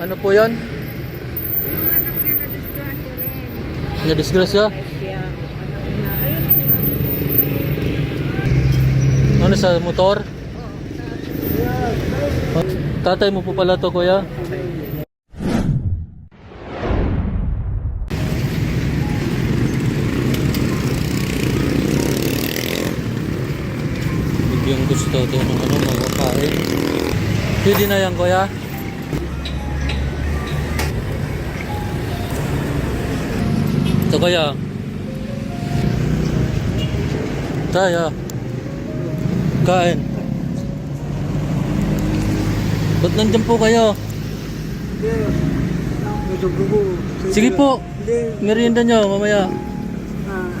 Ano po yan? Na-disgrasya? Ano sa motor? Tatay mo po pala to kuya? Bigyan gusto to ng ano, makakain. Pwede na yan kuya? Ito kaya? Tayo. Kain. Ba't nandyan po kayo? Sige po. Merienda nyo mamaya.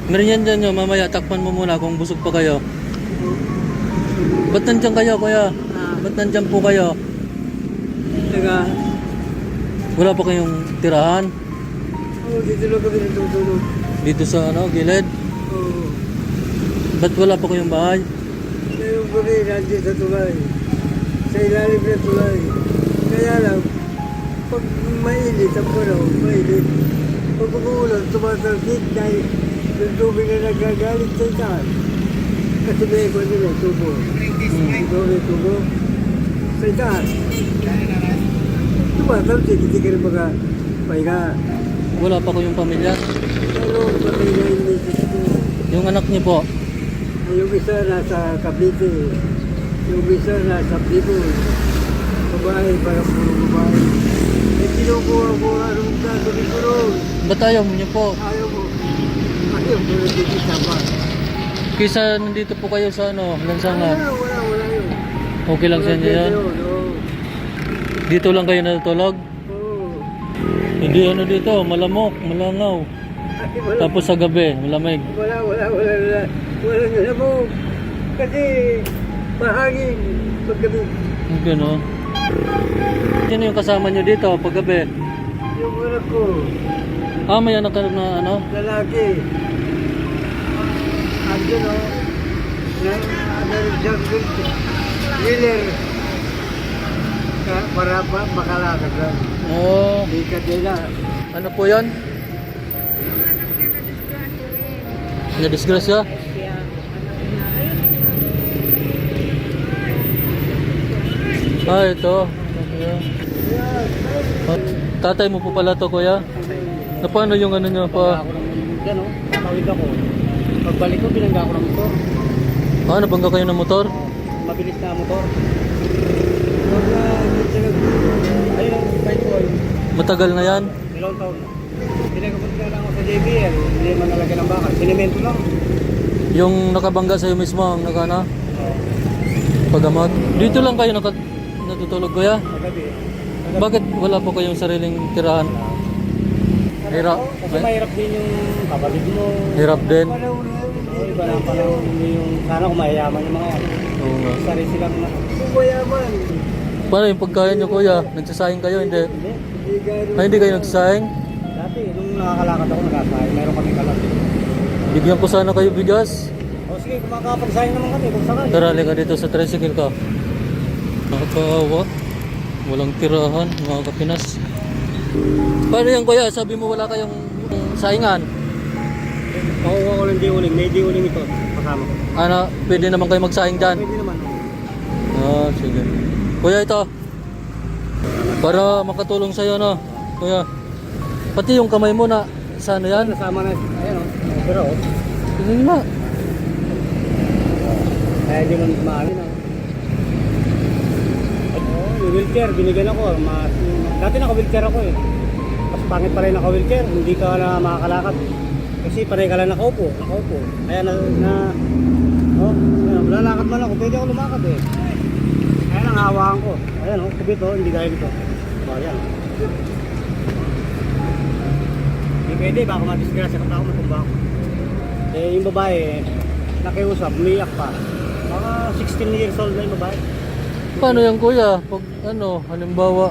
Merienda nyo mamaya. Takpan mo muna kung busog pa kayo. Ba't nandyan kayo kuya? Ba't nandyan po kayo? Teka, Wala pa kayong tirahan? Dito lang kami natutulog. Dito sa ano, gilid? Oo. Ba't wala pa kayong bahay? Ngayon kami nandito sa tulay. Sa ilalim ng tulay. Kaya lang, pag mainit ang panahon, mainit. Pag umuulan, tumatalkit dahil yung tubig na nagagalit sa itaas. Kasi may ikon nila, tubo. Ito may tubo. Sa itaas. Tumatalkit, hindi ka rin maka pahinga. Wala pa kayong pamilya? Pero patay na hindi tubo. Yung anak niyo po? Yung isa nasa Cavite, yung isa nasa Bicol. Babae, parang puro babae. Eh, kinukuha ko anong gagawin ko ron. Ba't ayaw niyo po? Ayaw mo. Ayaw mo na dito pa. Kisa nandito po kayo sa ano, Wala, lansangan. wala, wala yun. Okay lang sa inyo yan? Dito lang kayo natutulog? Hindi ano dito, malamok, malangaw. Ay, wala, Tapos sa gabi, malamig. wala, wala, wala, wala. Wala na mo. Kasi mahangin paggabi. Yung gano'n. Sino yung kasama nyo dito pag gabi? Yung anak ko, Ah, may anak ka na ano? lalaki. Andyan o. Na, ano rin siyang wheeler. Para pa, makalakad lang. Ka nila. Ano po yan? Na-disgrasya? Ah, ito. Tatay mo po pala to, kuya? Na paano yung ano nyo pa? ako ng, yan o, nakawid ako. Pagbalik ko, binangga ako ng motor. Ah, nabangga kayo ng motor? Mabilis na motor. Matagal na yan? Ilang taon na. Pinagapot na lang ako sa JBL. Hindi man nalagyan ng bakal. Sinemento lang. Yung nakabangga sa'yo mismo ang nakana? Pagamot? Dito lang kayo naka, natutulog, kuya? Magabi. Bakit wala po kayong sariling tirahan? Hirap. Kasi mahirap din yung kapatid mo. Hirap din. Oo, iba na pala yung sana kung mayayaman yung mga yan. Oo nga. Sari silang na. Kung mayaman. Paano yung pagkain nyo kuya? Nagsasayang kayo? Hindi. Hindi. Ay, hindi kayo nagsasayang? Dati, nung nakakalakad ako nagkasayang, mayroon kami kalat. Bigyan ko sana kayo bigas. O sige, kung makakapagsayang naman kami, kung sakali. Tara, ka dito sa tricycle ka. Nakakaawa. Walang tirahan, mga kapinas. Paano yan kuya? Sabi mo wala kayong saingan. Pakuha ko ng di-uling. May di-uling ito. Kasama ko. Ano, pwede naman kayo magsaing dyan. Pwede naman. Ah, sige. Kuya, ito. Para makatulong sa'yo, no? Kuya. Pati yung kamay mo na, sa ano yan? Nasama na. Ayan o. Pero o. Sige na. Kaya di mo maamin o. Oo, yung wheelchair, binigyan ako. Mas, dati naka-wheelchair ako eh. Mas pangit pa rin naka-wheelchair, hindi ka na makakalakad. Kasi panay ka lang nakaupo, nakaupo. Kaya na, na oh, ayan, lalakad man ako, pwede ako lumakad eh. Ang hawakan ko. Ayan o, oh, kubit o, hindi gaya nito. O, ayan. Hindi pwede, baka madisgrasya ka tao, matumba ako. Eh, yung babae, nakiusap, umiyak pa. Mga 16 years old na yung babae. Paano yan kuya? Pag ano, halimbawa,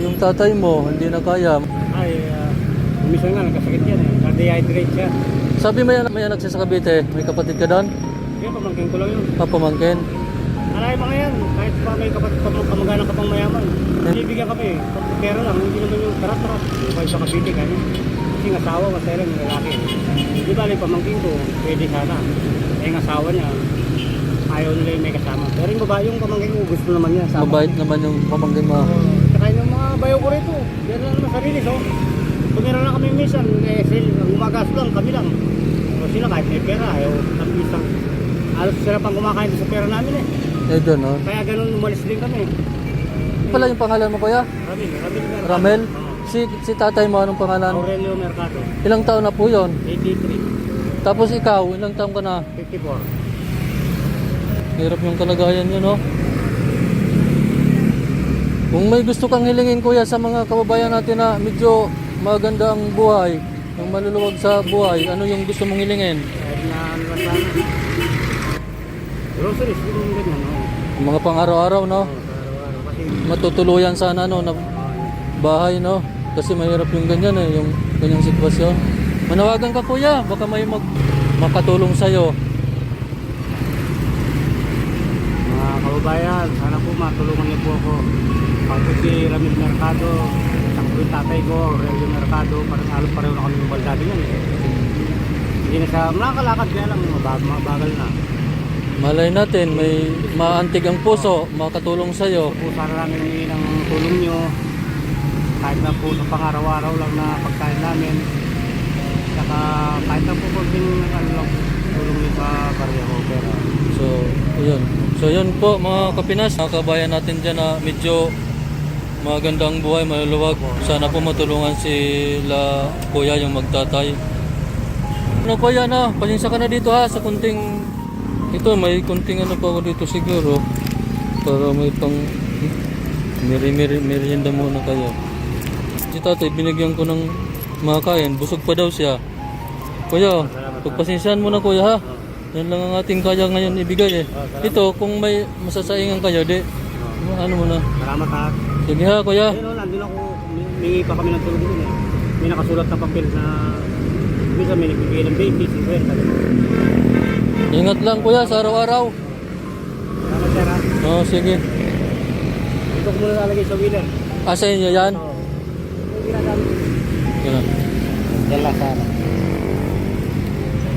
yung tatay mo, hindi na kaya. Ay, uh, umisa nga, nagkasakit yan eh. Na-dehydrate siya. Sabi may, anak- may anak siya sa Cavite, may kapatid ka doon? Kaya pamangkin ko lang yun. Papamangkin. Alay mga yan, kahit pa may kapatid pa kamag-anak ka pang mayaman. Bibigyan kami. Pag pera lang, hindi naman yung tarat-tarat. Yung kayo sa Cavite, gano'n. Kasi yung asawa, masaya lang yung lalaki. Di ba, yung pamangkin ko, pwede sana. Eh, yung asawa niya, ayaw nila yung may kasama. Pero yung babae, yung pamangkin ko, gusto naman niya. Sama. Mabait naman yung pamangkin mo. Oo. Tsaka yung mga bayo ko rito, yan lang naman sarili, so. Tumira lang kami minsan, eh, sila, ang gumagas lang, kami lang. O sila kahit may pera, ayaw, tapis lang. Alos sila pang kumakain sa pera namin eh. Eh, no? Kaya ganun umalis din kami. Ano pala yung pangalan mo, kuya? Ramil, Ramil Mercado. Ramel? Si, si tatay mo, anong pangalan? Aurelio Mercado, Ilang taon na po yon? 83, Tapos ikaw, ilang taon ka na? 54. Hirap yung kalagayan nyo, no? Kung may gusto kang hilingin, kuya, sa mga kababayan natin na medyo maganda ang buhay, ang maluluwag sa buhay, ano yung gusto mong hilingin? Kahit na ano. Groceries, yun yung ganyan, no? Mga pang-araw-araw, no? Oo, sa araw-araw. Kasi, Matutuluyan sana, no, na bahay, no? Kasi mahirap yung ganyan, eh, yung ganyang sitwasyon. Manawagan ka, kuya, baka may mag makatulong sa'yo. mga kababayan, sana po matulungan niyo po ako. Ako si Ramil Mercado, ako yung tatay ko, Aurelio Mercado, parang alam pareho na kami ng baldado yan. eh. Hindi na siya, nakakalakad kaya lang, mabag, mabagal na. Malay natin, may maantig ang puso, makatulong sa'yo. po sana namin humingi ng tulong nyo kahit na po sa pangaraw-araw lang na pagkain namin saka kahit na po konting ano lang tulong nyo sa barya ko pero So, ayun. So, yun po mga kapinas, mga kabayan natin dyan na medyo magandang buhay, maluluwag. Sana po matulungan sila kuya yung magtatay. Ano kuya na, pasensya ka na dito ha sa kunting ito may kunting ano pa ako dito siguro para may pang meri meri merienda muna kayo. Si tatay binigyan ko ng makakain, busog pa daw siya. Kuya, pagpasensyahan mo na kuya ha. Yan lang ang ating kaya ngayon ibigay eh. Ito, kung may masasaingan kayo, di, ano mo na. salamat ha Sige ha, kuya. ayun o nandun ako humingi pa kami ng tulong dun eh may nakasulat na papel na minsan may nagbibigay ng baby si Sir Ingat lang kuya sa araw-araw. salamat sir ha Oo, sige. dito ko muna lalagay sa wheeler Ah, sa inyo yan? Oo. yung ginagamit Yan. yan lang sana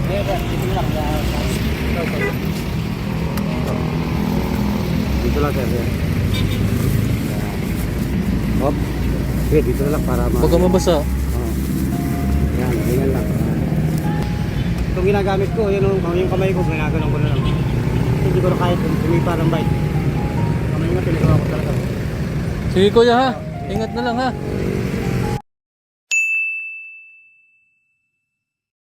ayun sir dito lang dito lang sir. Hop. Okay, dito lang para ma... Huwag ka mabasa. Oo. Yan, ganyan lang. Itong ginagamit ko, yun yung, yung kamay ko, ginaganon ko na lang. Hindi ko na tum- tumipa ng bike. Kamay nga, pinagawa ko talaga. Sige kuya ha. Ingat na lang ha.